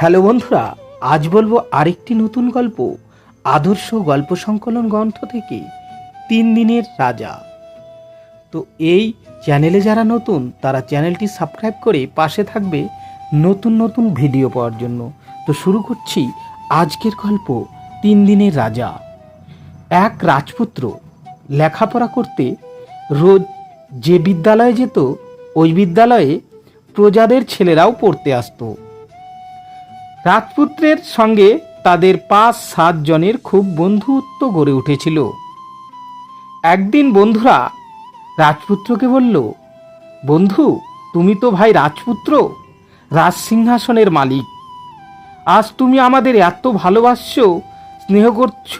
Hello বন্ধুরা, আজ বলব আরেকটি নতুন গল্প, আদর্শ গল্প সংকলন গ্রন্থ থেকে, তিন দিনের রাজা। তো এই চ্যানেলে যারা নতুন, তারা চ্যানেলটি সাবস্ক্রাইব করে পাশে থাকবে নতুন নতুন ভিডিও পাওয়ার জন্য। তো শুরু করছি আজকের গল্প, তিন দিনের রাজা। এক রাজপুত্র লেখাপড়া করতে রোজ যে বিদ্যালয়ে যেত, ওই বিদ্যালয়ে প্রজাদের ছেলেরাও পড়তে আসতো। রাজপুত্রের সঙ্গে তাদের পাঁচ সাত জনের খুব বন্ধুত্ব গড়ে উঠেছিল। একদিন বন্ধুরা রাজপুত্রকে বলল, বন্ধু, তুমি তো ভাই রাজপুত্র, রাজসিংহাসনের মালিক। আজ তুমি আমাদের এত ভালোবাসছো, স্নেহ করছ,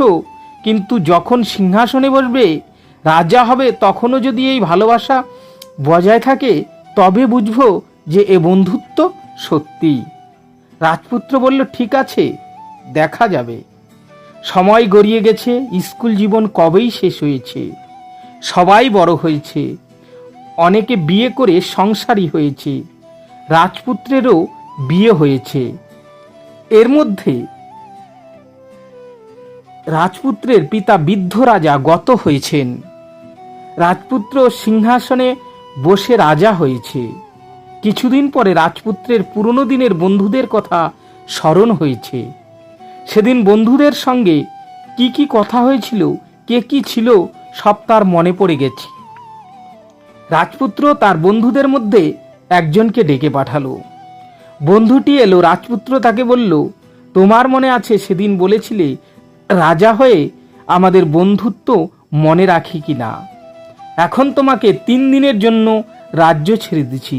কিন্তু যখন সিংহাসনে বসবে, রাজা হবে, তখনও যদি এই ভালোবাসা বজায় থাকে, তবে বুঝব যে এ বন্ধুত্ব সত্যি। রাজপুত্র বলল, ঠিক আছে, দেখা যাবে। সময় গড়িয়ে গেছে, স্কুল জীবন কবেই শেষ হয়েছে? সবাই বড় হয়েছে। অনেকে বিয়ে করে সংসারী হয়েছে। রাজপুত্রেরও বিয়ে হয়েছে। এর মধ্যে রাজপুত্রের পিতা বৃদ্ধ রাজা গত হয়েছেন। রাজপুত্র সিংহাসনে বসে রাজা হয়েছে। কিছুদিন পরে রাজপুত্রের পুরনো দিনের বন্ধুদের কথা স্মরণ হয়েছে। সেদিন বন্ধুদের সঙ্গে কি কি কথা হয়েছিল, কে কি ছিল, সব তার মনে পড়ে গেছে। রাজপুত্র তার বন্ধুদের মধ্যে একজনকে ডেকে পাঠালো। বন্ধুটি এলো, রাজপুত্র তাকে বলল, তোমার মনে আছে সেদিন বলেছিলে, রাজা হয়ে আমাদের বন্ধুত্ব মনে রাখি কি না এখন তোমাকে তিন দিনের জন্য রাজ্য ছেড়ে দিছি।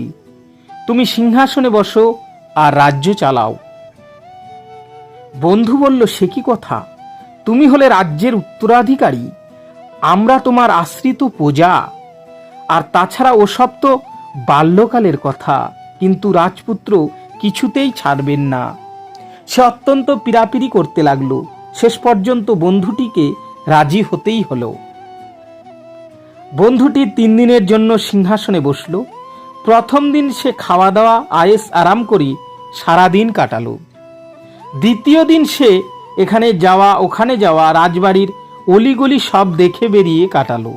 তুমি সিংহাসনে বসো আর রাজ্য চালাও। বন্ধু বলল, সে কি কথা? তুমি হলে রাজ্যের উত্তরাধিকারী, আমরা তোমার আশ্রিত প্রজা। আর তাছাড়া ওসব তো বাল্যকালের কথা, কিন্তু রাজপুত্র কিছুতেই ছাড়বেন না। সে অত্যন্ত পিরাপিরি করতে লাগল। শেষ পর্যন্ত বন্ধুটিকে রাজি হতেই হলো। বন্ধুটি তিন দিনের জন্য সিংহাসনে বসল। প্রথম দিন সে খাওয়া দাওয়া, আয়েস আরাম করি সারাদিন কাটালো। দ্বিতীয় দিন সে এখানে যাওয়া, ওখানে যাওয়া, রাজবাড়ির অলিগলি সব দেখে বেরিয়ে কাটালো।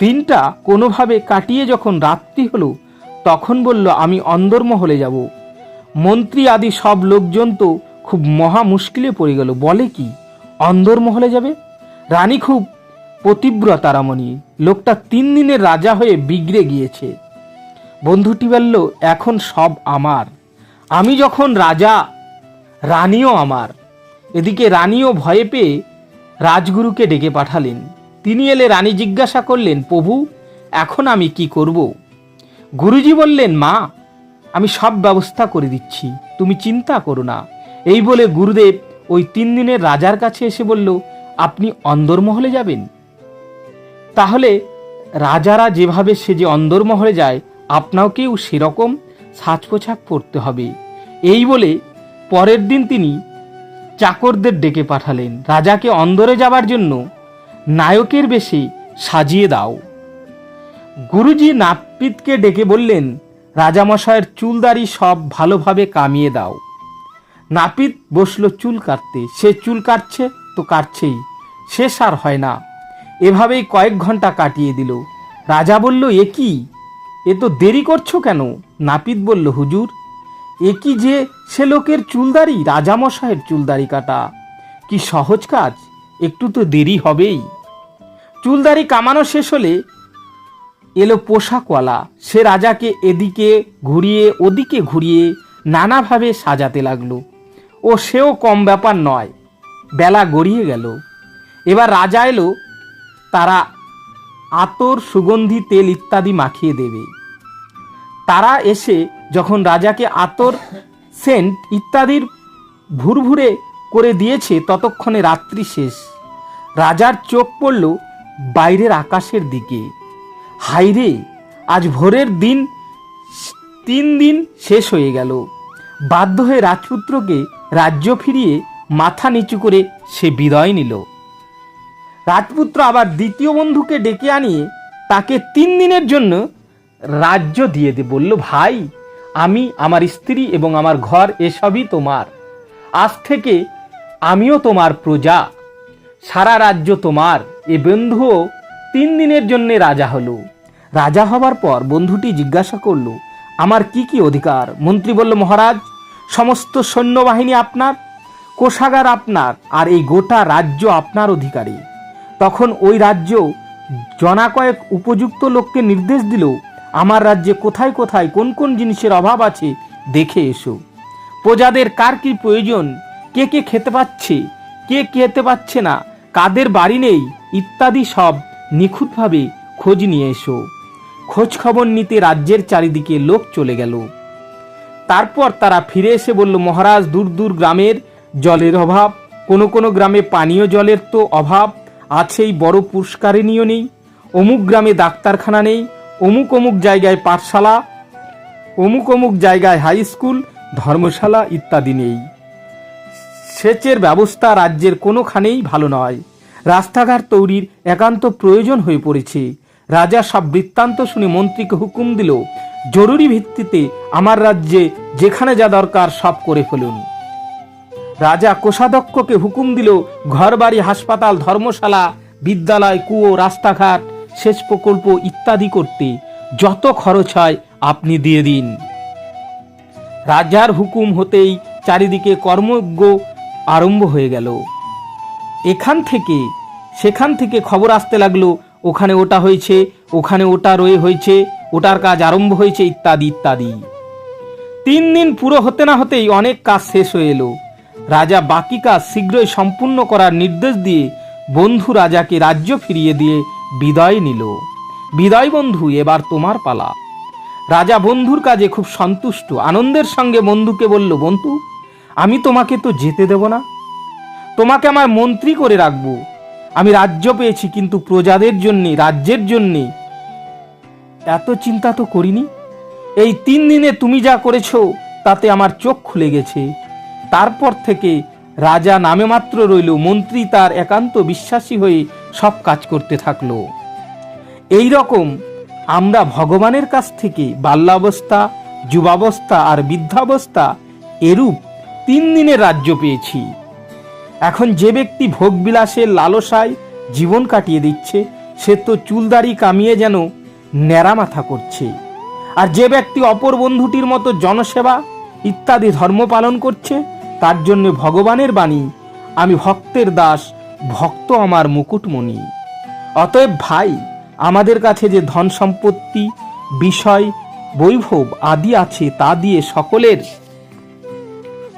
দিনটা কোনোভাবে কাটিয়ে যখন রাত্রি হলো, তখন বলল, আমি অন্দরমহলে যাব। মন্ত্রী আদি সব লোকজন তো খুব মহা মুশকিলে পড়ে গেল। বলে কি, অন্দরমহলে যাবে? রানী খুব পতিব্রতা রামণী। লোকটা তিন দিনের রাজা হয়ে বিগড়ে গিয়েছে। বন্ধুটি বলল, এখন সব আমার। আমি যখন রাজা, রানীও আমার। এদিকে রানীও ভয়ে পেয়ে রাজগুরুকে ডেকে পাঠালেন। তিনি এলে রানী জিজ্ঞাসা করলেন, প্রভু, এখন আমি কি করব? গুরুজি বললেন, মা, আমি সব ব্যবস্থা করে দিচ্ছি। তুমি চিন্তা করো না। এই বলে গুরুদেব ওই তিন দিনের রাজার কাছে এসে বলল, আপনি অন্দরমহলে যাবেন? তাহলে রাজারা যেভাবে সে যে অন্দরমহলে যায় আপনাকেও সেরকম সাজ পোশাক পরতে হবে। এই বলে পরের দিন তিনি চাকরদের ডেকে পাঠালেন। রাজাকে অন্দরে যাবার জন্য নায়কের বেশে সাজিয়ে দাও। গুরুজি নাপিতকে ডেকে বললেন, রাজামশায়ের চুলদারি সব ভালোভাবে কামিয়ে দাও। নাপিত বসল চুল কাটতে। সে চুল কাটছে তো কাটছেই, শেষ আর হয় না। এভাবেই কয়েক ঘণ্টা কাটিয়ে দিল। রাজা বলল, এ কি? এ তো দেরি করছ কেন? নাপিত বলল, হুজুর, এ কি যে সে লোকের চুলদারি রাজামশায়ের চুলদারি কাটা। কি সহজ কাজ, একটু তো দেরি হবেই। চুলদারি কামানো শেষ হলে এলো পোশাকওয়ালা। সে রাজাকে এদিকে ঘুরিয়ে, ওদিকে ঘুরিয়ে নানাভাবে সাজাতে লাগল। ও সেও কম ব্যাপার নয়, বেলা গড়িয়ে গেল। এবার রাজা এলো, তারা আতর, সুগন্ধি, তেল ইত্যাদি মাখিয়ে দেবে। তারা এসে যখন রাজাকে আতর, সেন্ট ইত্যাদির ভুরভুরে করে দিয়েছে, ততক্ষণে রাত্রি শেষ। রাজার চোখ পড়ল বাইরের আকাশের দিকে। হাইরে আজ ভোরের দিন তিন দিন শেষ হয়ে গেল। বাধ্য হয়ে রাজপুত্রকে রাজ্য ফিরিয়ে মাথা নিচু করে সে বিদায় নিল। রাজপুত্র আবার দ্বিতীয় বন্ধুকে ডেকে আনিয়ে তাকে তিন দিনের জন্য রাজ্য দিয়ে দে, বলল, ভাই, আমি, আমার স্ত্রী এবং আমার ঘর এসবই তোমার। আজ থেকে আমিও তোমার প্রজা। সারা রাজ্য তোমার। এ বন্ধুও তিন দিনের জন্য রাজা হলো। রাজা হবার পর বন্ধুটি জিজ্ঞাসা করল, আমার কি কি অধিকার? মন্ত্রী বলল, মহারাজ, সমস্ত সৈন্যবাহিনী আপনার, কোষাগার আপনার, আর এই গোটা রাজ্য আপনার অধিকারী। তখন ওই রাজ্য জনা কয়েক উপযুক্ত লোককে নির্দেশ দিল আমার রাজ্যে কোথায় কোথায় কোন কোন জিনিসের অভাব আছে, দেখে এসো। প্রজাদের কার কি প্রয়োজন? কে কে খেতে পাচ্ছে? কে খেতে পাচ্ছে না? কাদের বাড়ি নেই? ইত্যাদি সব নিখুঁতভাবে খোঁজ নিয়ে এসো। খোঁজ খবর নিতে রাজ্যের চারিদিকে লোক চলে গেল। তারপর তারা ফিরে এসে বলল, মহারাজ, দূর দূর গ্রামের জলের অভাব, কোনো কোনো গ্রামে পানীয় জলের তো অভাব, আছেই বড় পুরস্কারিনীয় নেই, অমুক গ্রামে ডাক্তারখানা নেই অমুক অমুক জায়গায় পাঠশালা, অমুক অমুক জায়গায় হাই স্কুল ধর্মশালা ইত্যাদি নেই। সেচের ব্যবস্থা রাজ্যের কোনোখানেই ভালো নয়। রাস্তাঘাট তৈরির একান্ত প্রয়োজন হয়ে পড়েছে। রাজা সব বৃত্তান্ত শুনে মন্ত্রীকে হুকুম দিল, জরুরি ভিত্তিতে আমার রাজ্যে যেখানে যা দরকার সব করে ফেলুন। রাজা কোষাধ্যক্ষকে হুকুম দিল, ঘরবাড়ি, হাসপাতাল, ধর্মশালা, বিদ্যালয়, কুয়ো, রাস্তাঘাট সেচ প্রকল্প ইত্যাদি করতে যত খরচ হয় আপনি দিয়ে দিন। রাজার হুকুম হতেই চারিদিকে কর্মজ্ঞ আরম্ভ হয়ে গেল। এখান থেকে, সেখান থেকে খবর আসতে লাগল, ওখানে ওটা হয়েছে, ওখানে ওটা রয়ে হয়েছে, ওটার কাজ আরম্ভ হয়েছে ইত্যাদি ইত্যাদি। তিন দিন পুরো হতে না হতেই অনেক কাজ শেষ হয়ে এলো। রাজা বাকি কাজ শীঘ্রই সম্পূর্ণ করার নির্দেশ দিয়ে বন্ধু রাজাকে রাজ্য ফিরিয়ে দিয়ে বিদায় নিল। বিদায় বন্ধু, এবার তোমার পালা। রাজা বন্ধুর কাজে খুব সন্তুষ্ট। আনন্দের সঙ্গে বন্ধুকে বলল, বন্ধু, আমি তোমাকে তো যেতে দেব না। তোমাকে আমার মন্ত্রী করে রাখব। আমি রাজ্য পেয়েছি, কিন্তু প্রজাদের জন্যে, রাজ্যের জন্যে এত চিন্তা তো করিনি। এই তিন দিনে তুমি যা করেছ, তাতে আমার চোখ খুলে গেছে। তারপর থেকে রাজা নামে মাত্র রইল। মন্ত্রী তার একান্ত বিশ্বাসী হয়ে সব কাজ করতে থাকল। এই রকম আমরা ভগবানের কাছ থেকে বাল্যাবস্থা, যুবাবস্থা আর বৃদ্ধাবস্থা এরূপ তিন দিনের রাজ্য পেয়েছি। এখন যে ব্যক্তি ভোগবিলাসের লালসায় জীবন কাটিয়ে দিচ্ছে, সে তো চুলদাড়ি কামিয়ে যেন ন্যাড়া মাথা করছে। আর যে ব্যক্তি অপর বন্ধুটির মতো জনসেবা ইত্যাদি ধর্ম পালন করছে, তার জন্য ভগবানের বাণী, আমি ভক্তের দাস ভক্ত আমার মুকুটমণি। অতএব ভাই, আমাদের কাছে যে ধন সম্পত্তি, বিষয়, বৈভব আদি আছে তা দিয়ে সকলের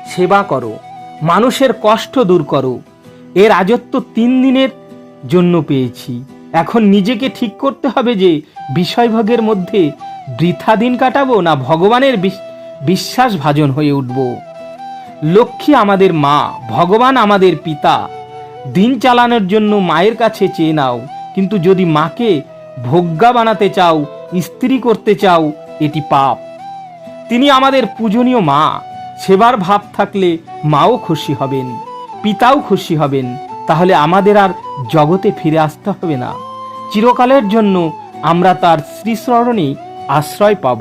সেবা করো, মানুষের কষ্ট দূর করো। এর রাজত্ব তিন দিনের জন্য পেয়েছি। এখন নিজেকে ঠিক করতে হবে যে বিষয়ভোগের মধ্যে বৃথা দিন কাটাবো না ভগবানের বিশ- বিশ্বাস ভাজন হয়ে উঠব। লক্ষ্মী আমাদের মা, ভগবান আমাদের পিতা। দিন চালানোর জন্য মায়ের কাছে চেয়ে নাও। কিন্তু যদি মাকে ভোগ্যা বানাতে চাও স্ত্রী করতে চাও, এটি পাপ। তিনি আমাদের পূজনীয় মা। সেবার ভাব থাকলে মাও খুশি হবেন, পিতাও খুশি হবেন। তাহলে আমাদের আর জগতে ফিরে আসতে হবে না। চিরকালের জন্য আমরা তার শ্রীস্মরণে আশ্রয় পাব।